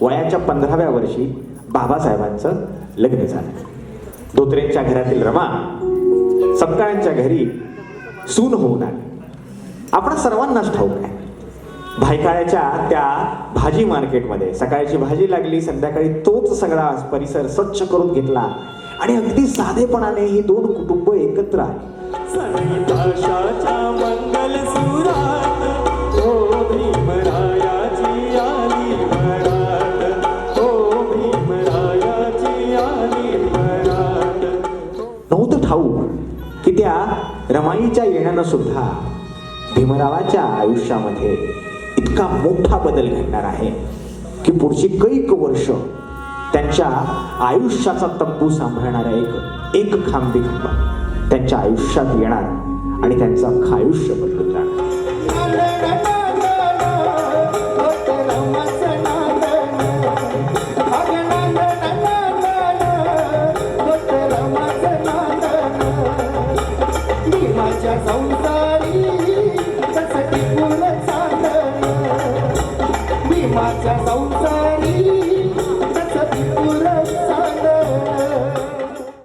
वयाच्या पंधराव्या वर्षी बाबासाहेबांचं लग्न झालं. धोत्रेंच्या घरातील रमा सपकाळ्यांच्या घरी सून होऊन आली. आपण सर्वांनाच ठाऊक आहे. भायकाळ्याच्या त्या भाजी मार्केटमध्ये सकाळची भाजी लागली संध्याकाळी तोच सगळा परिसर स्वच्छ करून घेतला आणि अगदी साधेपणाने ही दोन कुटुंब एकत्र आली. ठाऊक की त्या रमाईच्या येण्यानं सुद्धा भीमरावाच्या आयुष्यामध्ये इतका मोठा बदल घडणार आहे की पुढची कैक वर्ष त्यांच्या आयुष्याचा तंबू सांभाळणारा एक एक खांबी खांबा त्यांच्या आयुष्यात येणार आणि त्यांचं आयुष्य बदलू. भीमाच्या संसारी मी माझ्या संसारी